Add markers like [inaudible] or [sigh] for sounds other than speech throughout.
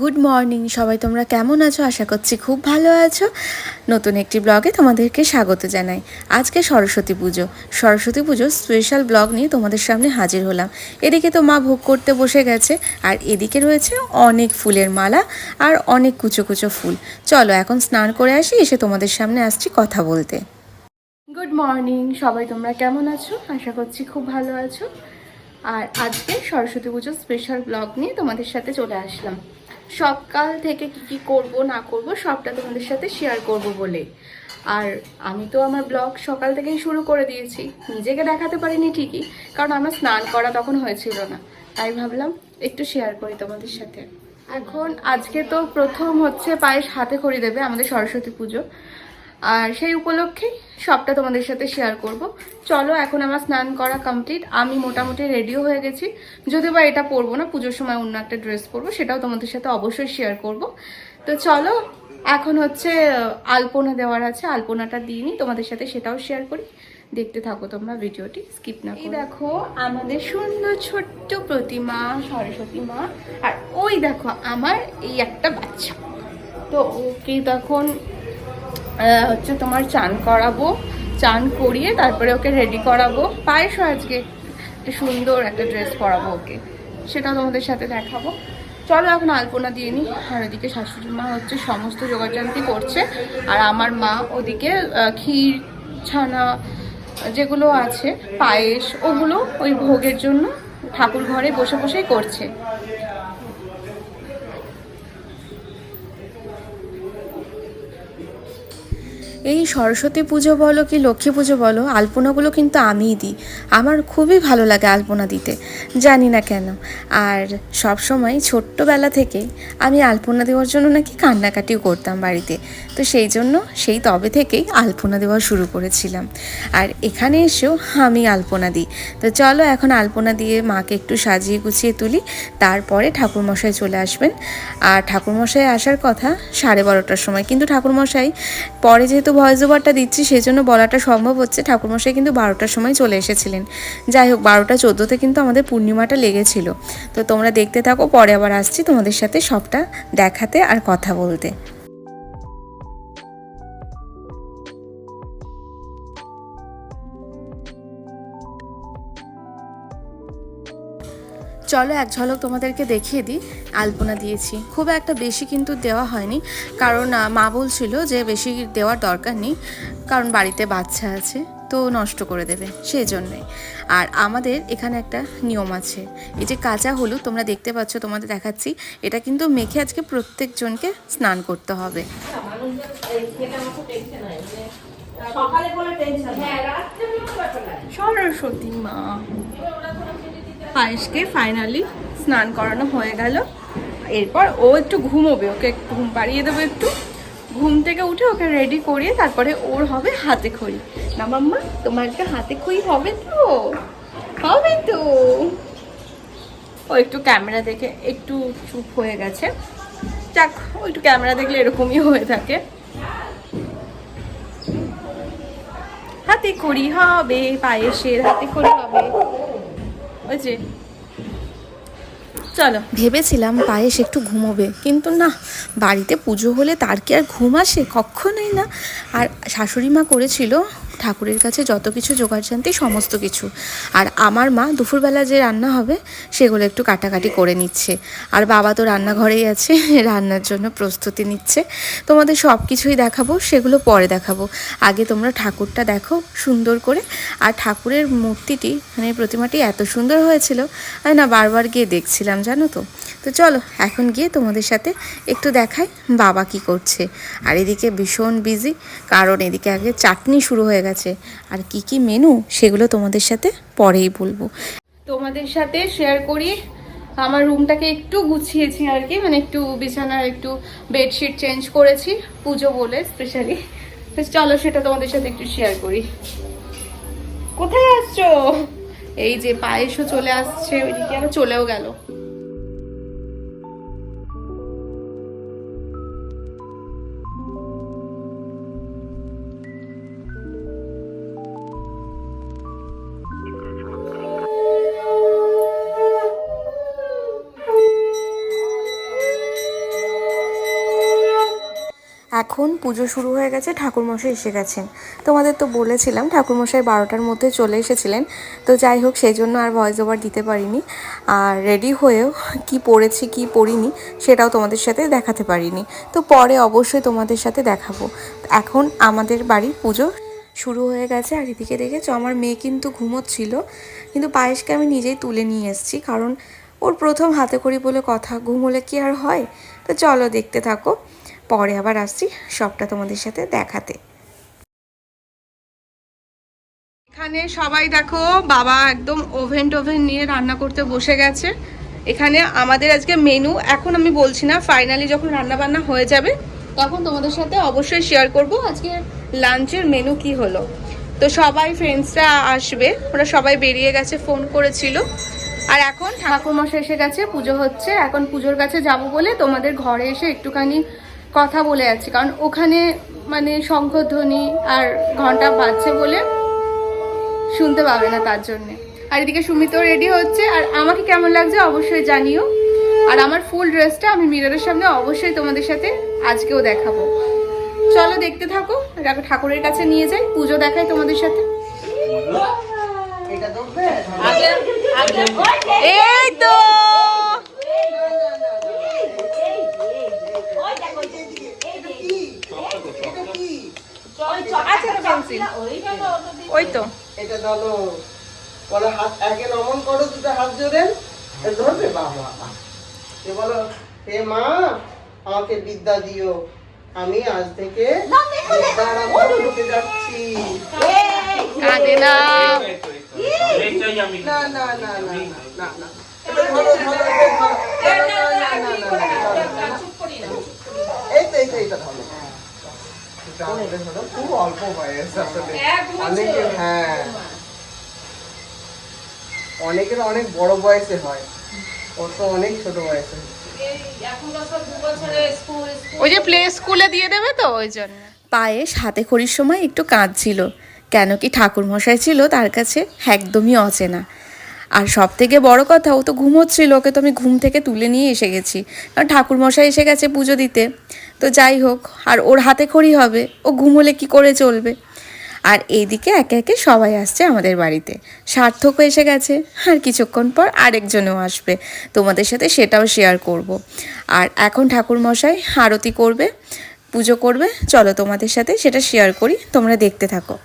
Good morning সবাই তোমরা কেমন আছো? আশা করছি খুব ভালো আছো। নতুন একটি ব্লগে তোমাদেরকে স্বাগত জানাই। আজকে সরস্বতী পুজো। সরস্বতী পুজো স্পেশাল ব্লগ নিয়ে তোমাদের সামনে হাজির হলাম। এদিকে তো মা ভোগ করতে বসে গেছে, আর এদিকে রয়েছে অনেক ফুলের মালা আর অনেক কুচো কুচো ফুল। চলো এখন স্নান করে আসি, এসে তোমাদের সামনে আসছি কথা বলতে। গুড মর্নিং সবাই তোমরা কেমন আছো? আশা করছি খুব ভালো আছো। আর আজকে সরস্বতী পুজোর স্পেশাল ব্লগ নিয়ে তোমাদের সাথে চলে আসলাম। সকাল থেকে কি কি করব, না করব, সবটা তোমাদের সাথে শেয়ার করব বলে। আর আমি তো আমার ব্লগ সকাল থেকেই শুরু করে দিয়েছি। নিজেকে দেখাতে পারিনি ঠিকই, কারণ আমার স্নান করা তখন হয়েছিল না। তাই ভাবলাম একটু শেয়ার করি তোমাদের সাথে। এখন আজকে তো প্রথম হচ্ছে পায়েস হাতে খড়ি দেবে আমাদের সরস্বতী পুজো। আর সেই উপলক্ষেই সবটা তোমাদের সাথে শেয়ার করব। চলো এখন আমার স্নান করা কমপ্লিট আমি মোটামুটি রেডিও হয়ে গেছি। যদিও বা এটা পরবো না পুজোর সময় অন্য একটা ড্রেস পরবো সেটাও তোমাদের সাথে অবশ্যই শেয়ার করব। তো চলো এখন হচ্ছে আলপনা দেওয়ার আছে আলপনাটা দিয়ে নিই তোমাদের সাথে সেটাও শেয়ার করি। দেখতে থাকো তোমরা ভিডিওটি স্কিপ না করে। দেখো আমাদের সুন্দর ছোট্ট প্রতিমা সরস্বতী মা আর ওই দেখো আমার এই একটা বাচ্চা। তো ওকে তখন হচ্ছে তোমার চান করাবো, চান করিয়ে তারপরে ওকে রেডি করাবো। পায়েসও আজকে একটা সুন্দর একটা ড্রেস পরাবো ওকে। সেটা তোমাদের সাথে দেখাবো। চলো এখন আলপনা দিয়ে নিই আর ওদিকে শাশুড়ি মা হচ্ছে সমস্ত যোগাযান্তি করছে। আর আমার মা ওদিকে ক্ষীর, ছানা, যেগুলো আছে, পায়েস, ওগুলো ওই ভোগের জন্য ঠাকুর ঘরে বসে বসেই করছে। এই সরস্বতী পুজো বলো কি লক্ষ্মী পুজো বলো, আলপনাগুলো কিন্তু আমিই দিই। আমার খুবই ভালো লাগে আলপনা দিতে, জানি না কেন। আর সব সময় ছোট্টবেলা থেকে আমি আলপনা দেওয়ার জন্য নাকি কান্নাকাটিও করতাম বাড়িতে। তো সেই জন্য সেই তবে থেকেই আলপনা দেওয়া শুরু করেছিলাম। আর এখানে এসেও আমি আলপনা দিই। তো চলো এখন আলপনা দিয়ে মাকে একটু সাজিয়ে গুছিয়ে তুলি, তারপরে ঠাকুরমশাই চলে আসবেন। আর ঠাকুরমশাই আসার কথা সাড়ে বারোটার সময়। কিন্তু ঠাকুরমশাই পরে যেহেতু ভয়েস ওভারটা দিচ্ছি সেই জন্য বলাটা সম্ভব হচ্ছে। ঠাকুরমশাই কিন্তু বারোটার সময় চলে এসেছিলেন। যাই হোক, বারোটা চোদ্দোতে কিন্তু আমাদের পূর্ণিমাটা লেগেছিল। তো তোমরা দেখতে থাকো, পরে আবার আসছি তোমাদের সাথে সবটা দেখাতে আর কথা বলতে। চলো এক ঝলক তোমাদেরকে দেখিয়ে দিই আলপনা দিয়েছি। খুব একটা বেশি কিন্তু দেওয়া হয়নি কারণ মা বলছিল যে বেশি দেওয়ার দরকার নেই কারণ বাড়িতে বাচ্চা আছে তো নষ্ট করে দেবে সেই জন্যে। আর আমাদের এখানে একটা নিয়ম আছে এই যে কাঁচা হলুদ তোমরা দেখতে পাচ্ছ তোমাদের দেখাচ্ছি এটা কিন্তু মেখে আজকে প্রত্যেকজনকে স্নান করতে হবে। সকালে বলে টেনশন হ্যাঁ রাত্রে কোনো ব্যাপার নাই। সরস্বতী মা। পায়েসকে ফাইনালি স্নান করানো হয়ে গেল। এরপর ও একটু ঘুমোবে, ওকে ঘুম পাড়িয়ে দেবো একটু। ঘুম থেকে উঠে ওকে রেডি করিয়ে তারপরে ওর হবে হাতে খড়ি। না মাম্মা, তোমার একটা হাতে খড়ি হবে তো? হবে তো। ও একটু ক্যামেরা দেখে একটু চুপ হয়ে গেছে। যাক, ও একটু ক্যামেরা দেখলে এরকমই হয়ে থাকে। হাতে খড়ি হবে পায়েসের হাতে খড়ি হবে। ওই যে চলো। ভেবেছিলাম পায়েস একটু ঘুমোবে, কিন্তু না, বাড়িতে পুজো হলে তার কি আর ঘুম আসে? কখনোই না। আর শাশুড়ি মা করেছিল ঠাকুরের কাছে যত কিছু জোগাড় জানতে, সমস্ত কিছু। আর আমার মা দুপুরবেলা যে রান্না হবে, সেগুলো একটু কাটাকাটি করে নিচ্ছে। আর বাবা তো রান্নাঘরেই আছে, রান্নার জন্য প্রস্তুতি নিচ্ছে। তোমাদের সব কিছুই দেখাবো, সেগুলো পরে দেখাবো। আগে তোমরা ঠাকুরটা দেখো সুন্দর করে। আর ঠাকুরের মূর্তিটি মানে প্রতিমাটি এত সুন্দর হয়েছিল না বারবার গিয়ে দেখছিলাম জানো তো? তো চলো, এখন গিয়ে তোমাদের সাথে একটু দেখাই বাবা কি করছে। আর এদিকে ভীষণ বিজি কারণ এদিকে আগে চাটনি শুরু হয়ে গেছে। আর কি কি মেনু সেগুলো তোমাদের সাথে পরেই বলব। তোমাদের সাথে শেয়ার করি, আমার রুমটাকে একটু গুছিয়েছি আর কি মানে একটু বিছানার একটু বেডশিট চেঞ্জ করেছি, পুজো বলে স্পেশালি চলো, সেটা তোমাদের সাথে একটু শেয়ার করি। কোথায় আসছো? এই যে পায়েসও চলে আসছে, ওইদিকে আবার চলেও গেল। এখন পুজো শুরু হয়ে গেছে, ঠাকুরমশাই এসে গেছেন। তোমাদের তো বলেছিলাম, ঠাকুরমশাই বারোটার মধ্যে চলে এসেছিলেন। তো যাই হোক, সেই জন্য আর ভয়েস ওভার দিতে পারিনি। আর রেডি হয়েও কি পড়েছি, কি পড়িনি, সেটাও তোমাদের সাথে দেখাতে পারিনি। তো পরে অবশ্যই তোমাদের সাথে দেখাবো। এখন আমাদের বাড়ির পুজো শুরু হয়ে গেছে। আর এদিকে দেখেছ, আমার মেয়ে কিন্তু ঘুমোচ্ছিল। কিন্তু পায়েসকে আমি নিজেই তুলে নিয়ে এসেছি, কারণ ওর প্রথম হাতে করি বলে কথা, ঘুমোলে কি আর হয়? তো চলো দেখতে থাকো। পরে আবার আসছি সবটা তোমাদের সাথে দেখাতে। এখানে সবাই দেখো, বাবা একদম ওভেন টোভেন নিয়ে রান্না করতে বসে গেছে। এখানে আমাদের আজকে মেনু, এখন আমি বলছি না ফাইনালি যখন রান্না বান্না হয়ে যাবে, তখন তোমাদের সাথে অবশ্যই শেয়ার করব আজকে লাঞ্চের মেনু কি হলো। তো সবাই ফ্রেন্ডসরা আসবে, ওরা সবাই বেরিয়ে গেছে ফোন করেছিল। আর এখন ঠাকুরমশাই এসে গেছে, পুজো হচ্ছে। এখন পুজোর কাছে যাব বলে তোমাদের ঘরে এসে একটুখানি কথা বলে যাচ্ছি। কারণ ওখানে মানে শঙ্খধ্বনি আর ঘণ্টা বাজছে বলে শুনতে পাবে না তার জন্য। আর এদিকে সুমিতও রেডি হচ্ছে। আর আমাকে কেমন লাগছে অবশ্যই জানিও। আর আমার ফুল ড্রেসটা আমি মিররের সামনে অবশ্যই তোমাদের সাথে আজকেও দেখাবো। চলো দেখতে থাকো। দেখো ঠাকুরের কাছে নিয়ে যাই। পুজো দেখাই তোমাদের সাথে। এই তো! আছে আমাকে বিদ্যা দিও আমি আজ থেকে যাচ্ছি কাঁদে না না না না না না না এই তো এই তো এইটা ধরো খুব অল্প বয়স আসলে। অনেকে হ্যাঁ। অনেকের অনেক বড় বয়সে হয়। ওর তো অনেক ছোট বয়সে। ওই যে প্লে স্কুলে দিয়ে দেবে তো ওই জন্য। পায়েস হাতে খড়ির সময় একটু কাঁদছিল। কেন কি ঠাকুর মশাই ছিল তার কাছে একদমই অচেনা। আর সব থেকে বড় কথা ও তো ঘুমোচ্ছিল ওকে তো আমি ঘুম থেকে তুলে নিয়ে এসে গেছি। কারণ ঠাকুর মশাই এসে গেছে পুজো দিতে। তো যাই হোক, আর ওর হাতে খড়ি হবে, ও ঘুমোলে কি করে চলবে? আর এইদিকে একে একে সবাই আসছে আমাদের বাড়িতে। সার্থকও এসে গেছে, আর কিছুক্ষণ পর আরেকজনও আসবে। তোমাদের সাথে সেটাও শেয়ার করব। আর এখন ঠাকুরমশাই আরতি করবে, পুজো করবে। চলো তোমাদের সাথে সেটা শেয়ার করি, তোমরা দেখতে থাকো।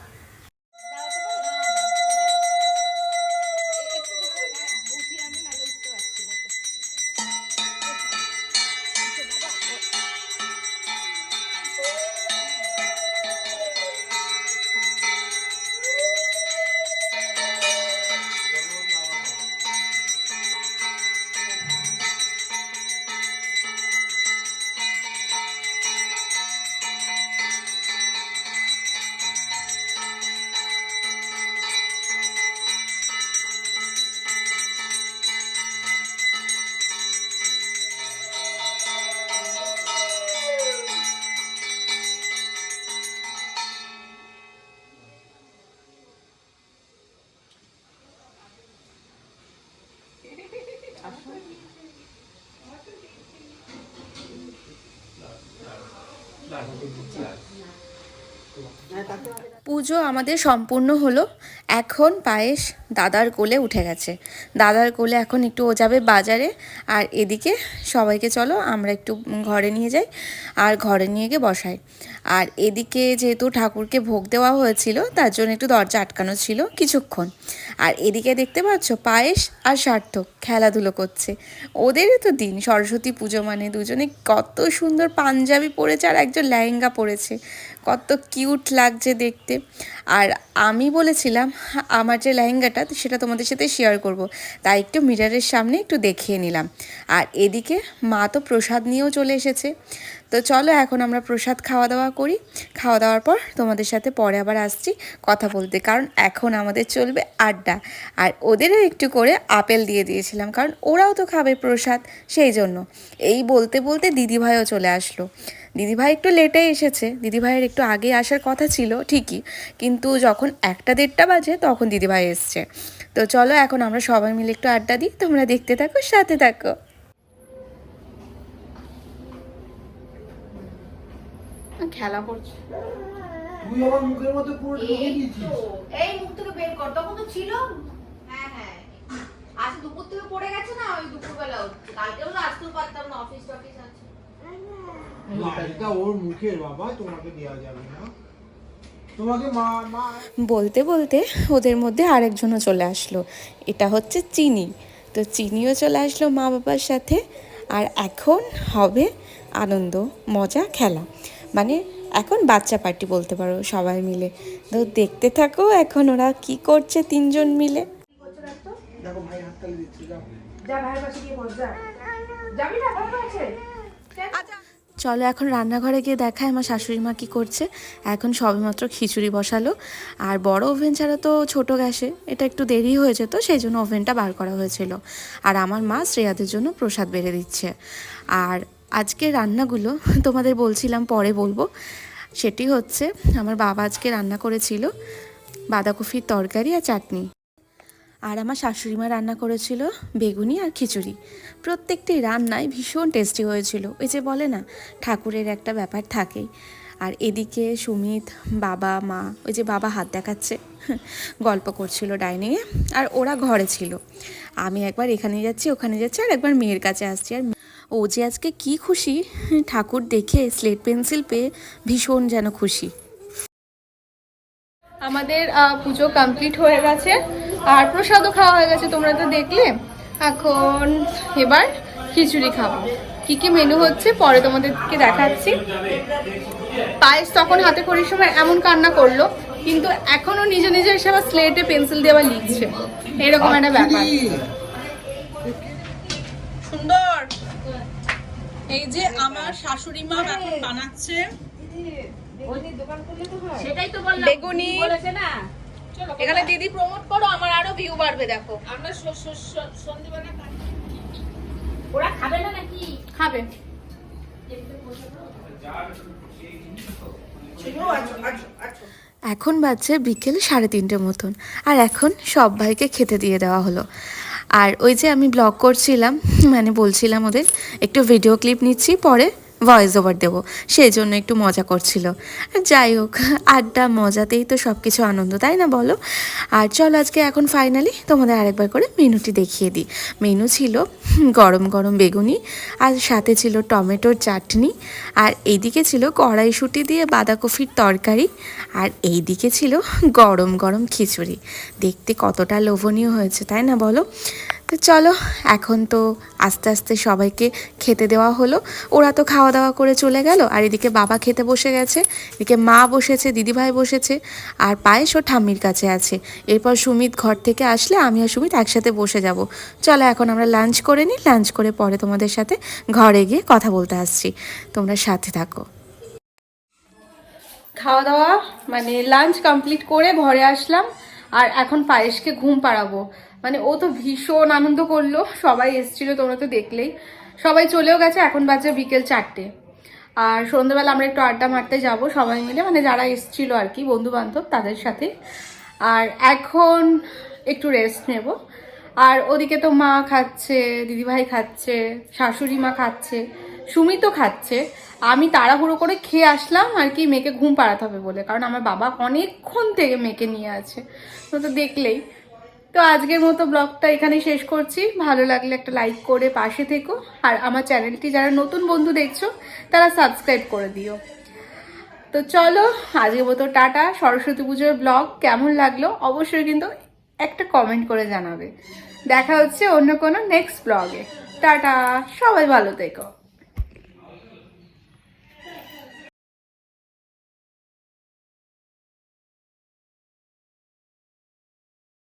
পুজো আমাদের সম্পূর্ণ হলো। এখন পায়েস দাদার কোলে উঠে গেছে। দাদার কোলে এখন একটু ও যাবে বাজারে। আর এদিকে সবাইকে চলো, আমরা একটু ঘরে নিয়ে যাই আর ঘরে নিয়ে গিয়ে বসাই। আর এদিকে যেহেতু ঠাকুরকে ভোগ দেওয়া হয়েছিল, তার জন্য একটু দরজা আটকানো ছিল কিছুক্ষণ। আর এদিকে দেখতে পাচ্ছ পায়েস আর সার্থক খেলাধুলো করছে। ওদেরই তো দিন, সরস্বতী পুজো মানে দুজনে কত সুন্দর পাঞ্জাবি পরেছে আর একজন লেহেঙ্গা পরেছে। কত কিউট লাগছে দেখতে। আর আমি বলেছিলাম আমার যে লেহেঙ্গাটা সেটা তোমাদের সাথে শেয়ার করব। তাই একটু মিরারের সামনে একটু দেখিয়ে নিলাম। আর এদিকে মা তো প্রসাদ নিয়েও চলে এসেছে। তো চলো এখন আমরা প্রসাদ খাওয়া দাওয়া করি। খাওয়া দাওয়ার পর তোমাদের সাথে পরে আবার আসছি কথা বলতে, কারণ এখন আমাদের চলবে আড্ডা। আর ওদেরও একটু করে আপেল দিয়ে দিয়েছিলাম, কারণ ওরাও তো খাবে প্রসাদ, সেই জন্য। এই বলতে বলতে দিদিভাইও চলে আসলো। দিদিভাই একটু লেটে এসেছে। দিদিভাইয়ের একটু আগে আসার কথা ছিল ঠিকই। কিন্তু যখন একটা দেড়টা বাজে তখন দিদিভাই এসছে। তো চলো এখন আমরা সবাই মিলে একটু আড্ডা দিই। তোমরা দেখতে থাকো সাথে থাকো। খেলা করছে। তুই আমার মুখের মধ্যে পুরো ঢুকে দিয়েছিস। এই মুখ থেকে বের কর। তখন তো ছিল। হ্যাঁ হ্যাঁ। আজ দুপুর থেকে পড়ে গেছে না? ওই দুপুরবেলা হচ্ছে কালকেও তো আসতেও পারতাম না অফিস টফিস আছে। লাইটটা ওর মুখের বাবা তোমাকে দেওয়া যাবে না। তোমাকে মা মা। বলতে বলতে ওদের মধ্যে আরেকজনও চলে আসলো। এটা হচ্ছে চিনি। তো চিনিও চলে আসলো মা বাবার সাথে আর এখন হবে আনন্দ মজা খেলা। মানে এখন বাচ্চা পার্টি বলতে পারো সবাই মিলে। তো দেখতে থাকো এখন ওরা কি করছে তিনজন মিলে। দেখো ভাই হাততালি দিচ্ছে যাও। যা ভাইয়ের পাশে গিয়ে বস যা। যাবি না? ভালো আছে? চলো এখন রান্নাঘরে গিয়ে দেখায় আমার শাশুড়ি মা কী করছে। এখন সবেমাত্র খিচুড়ি বসালো। আর বড় ওভেন ছাড়া তো ছোট গ্যাসে, এটা একটু দেরি হয়ে যেত সেই জন্য ওভেনটা বার করা হয়েছিল। আর আমার মা শ্রেয়াদের জন্য প্রসাদ বেড়ে দিচ্ছে। আর আজকে রান্নাগুলো [laughs] তোমাদের বলছিলাম, পরে বলব। সেটি হচ্ছে, আমার বাবা আজকে রান্না করেছিল বাঁধাকপির তরকারি আর চাটনি। আর আমার শাশুড়ি মা রান্না করেছিল বেগুনি আর খিচুড়ি। প্রত্যেকটি রান্নায় ভীষণ টেস্টি হয়েছিল। ওই যে বলে না, ঠাকুরের একটা ব্যাপার থাকেই। আর এদিকে সুমিত, বাবা, মা, ওই যে বাবা হাত দেখাচ্ছে, গল্প করছিল ডাইনিংয়ে আর ওরা ঘরে ছিল। আমি একবার এখানে যাচ্ছি, ওখানে যাচ্ছি, আর একবার মেয়ের কাছে আসছি। আর ও যে আজকে কি খুশি, ঠাকুর দেখে স্লেট পেন্সিল পেয়ে ভীষণ যেন খুশি। আমাদের পুজো কমপ্লিট হয়ে গেছে। আর প্রসাদও খাওয়া হয়ে গেছে তোমরা তো দেখলে এখন এবার খিচুড়ি খাব কি কি মেনু হচ্ছে পরে তোমাদেরকে দেখাচ্ছি পায়েস তখন হাতে করির সময় এমন কান্না করল কিন্তু এখনও নিজে নিজে এসে আবার স্লেটে পেন্সিল দিয়ে আবার লিখছে এরকম একটা ব্যাপার সুন্দর এই যে আমার শাশুড়ি মা এখন বানাচ্ছে সেটাই তো বেগুনি বলেছে না এখানে দিদি প্রমোট করো আমার আরও ভিউ বাড়বে দেখো। আমরা সন্ধ্যেবেলা ওরা খাবে না নাকি? খাবে। এখন বাজছে বিকেল সাড়ে তিনটে মতন আর এখন সব ভাইকে খেতে দিয়ে দেওয়া হলো। আর ওই যে আমি ব্লগ করছিলাম মানে বলছিলাম ওদের একটু ভিডিও ক্লিপ নিচ্ছি পরে ভয়েস ওভার দেবো। সেই জন্য একটু মজা করছিল। আর যাই হোক, আড্ডা মজাতেই তো সব কিছু আনন্দ, তাই না বলো? আর চলো আজকে এখন ফাইনালি তোমাদের আরেকবার করে মেনুটি দেখিয়ে দিই। মেনু ছিল গরম গরম বেগুনি, আর সাথে ছিল টমেটোর চাটনি, আর এইদিকে ছিল কড়াইশুঁটি দিয়ে বাঁধাকপির তরকারি, আর এইদিকে ছিল গরম গরম খিচুড়ি। দেখতে কতটা লোভনীয় হয়েছে, তাই না বলো? তো চলো, এখন তো আস্তে আস্তে সবাইকে খেতে দেওয়া হলো। ওরা তো খাওয়া দাওয়া করে চলে গেল, আর এদিকে বাবা খেতে বসে গেছে, এদিকে মা বসেছে, দিদিভাই বসেছে, আর পায়েস ও ঠাম্মির কাছে আছে। এরপর সুমিত ঘর থেকে আসলে আমি আর সুমিত একসাথে বসে যাব। চলো, এখন আমরা লাঞ্চ করে নিই লাঞ্চ করে পরে তোমাদের সাথে ঘরে গিয়ে কথা বলতে আসছি। তোমরা সাথে থাকো। খাওয়া দাওয়া মানে লাঞ্চ কমপ্লিট করে ঘরে আসলাম, আর এখন পায়েসকে ঘুম পাড়াবো। মানে ও তো ভীষণ আনন্দ করল, সবাই এসেছিল তোমরা তো দেখলেই। সবাই চলেও গেছে, এখন বাজে বিকেল চারটে। আর সন্ধ্যেবেলা আমরা একটু আড্ডা মারতে যাব সবাই মিলে মানে যারা এসেছিল আর কি বন্ধু বান্ধব তাদের সাথে। আর এখন একটু রেস্ট নেব। আর ওদিকে তো মা খাচ্ছে, দিদিভাই খাচ্ছে, শাশুড়ি মা খাচ্ছে সুমিতও খাচ্ছে। আমি তাড়াহুড়ো করে খেয়ে আসলাম আর কি, মেয়েকে ঘুম পাড়াতে হবে বলে, কারণ আমার বাবা অনেকক্ষণ থেকে মেয়েকে নিয়ে আছে। তো তো দেখলেই। তো আজকের মতো ব্লগটা এখানে শেষ করছি। ভালো লাগলে একটা লাইক করে পাশে থেকো। আর আমার চ্যানেলটি যারা নতুন বন্ধু দেখছ, তারা সাবস্ক্রাইব করে দিও। তো চলো, আজকের মতো টাটা। সরস্বতী পুজোর ব্লগ কেমন লাগল অবশ্যই কিন্তু একটা কমেন্ট করে জানাবে। দেখা হচ্ছে অন্য কোনো নেক্সট ব্লগে টাটা! সবাই ভালো থেকো।